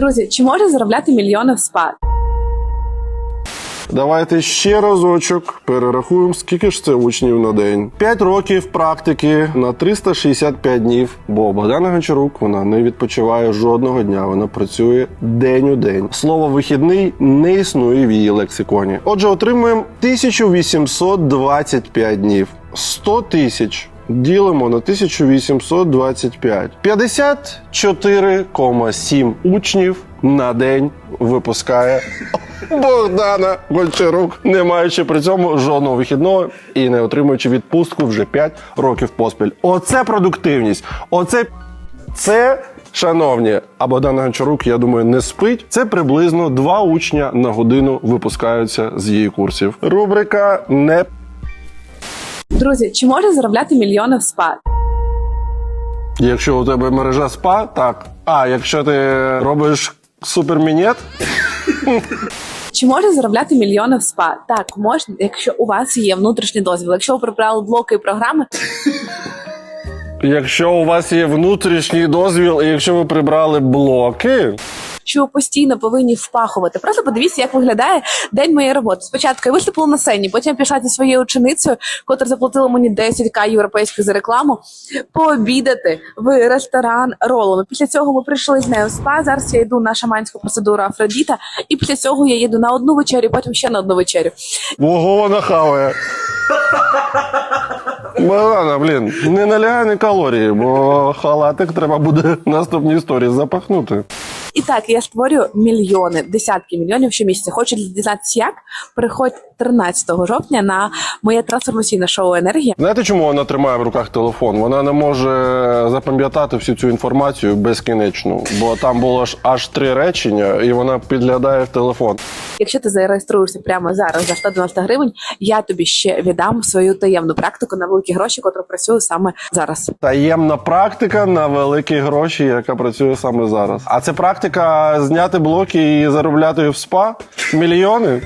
Друзі, чи може заробляти мільйони в спа? Давайте ще разочок перерахуємо, скільки ж це учнів на день. 5 років практики на 365 днів. Бо Богдана Гончарук вона не відпочиває жодного дня. Вона працює день у день. Слово вихідний не існує в її лексиконі. Отже, отримуємо 1825 днів. 100 тисяч. Ділимо на 1825. 54,7 учнів на день випускає Богдана Гончарук, не маючи при цьому жодного вихідного і не отримуючи відпустку вже 5 років поспіль. Оце продуктивність. Оце це. Шановні, а Богдан Гончарук, я думаю, не спить. Це приблизно два учня на годину випускаються з її курсів. Рубрика не Друзі, чи може заробляти мільйони в спа? Якщо у тебе мережа спа, так. А якщо ти робиш супермінет, Чи може заробляти мільйони в спа? Так, можна, якщо у вас є внутрішній дозвіл. Якщо ви прибрали блоки і програми, якщо у вас є внутрішній дозвіл, і якщо ви прибрали блоки, що постійно повинні впахувати. Просто подивіться, як виглядає день моєї роботи. Спочатку я виступила на сцені, потім пішла зі своєю ученицею, котра заплатила мені 10к європейських за рекламу, пообідати в ресторан ролами. Після цього ми прийшли з нею в спа. Зараз я йду на шаманську процедуру Афродіта, і після цього я їду на одну вечерю, потім ще на одну вечерю. ого, вона хаває. Богдана, блін, не налягай на калорії, бо халатик треба буде наступній історії запахнути. І так я створюю мільйони, десятки мільйонів щомісяця. Хочу дізнатися, як приходь 13 жовтня на моє трансформаційне шоу Енергія. Знаєте, чому вона тримає в руках телефон? Вона не може запам'ятати всю цю інформацію безкінечну, бо там було ж аж три речення, і вона підглядає в телефон. Якщо ти зареєструєшся прямо зараз за 190 гривень, я тобі ще віддам свою таємну практику на великі гроші, котру працюю саме зараз. Таємна практика на великі гроші, яка працює саме зараз. А це практика зняти блоки і заробляти в спа мільйони.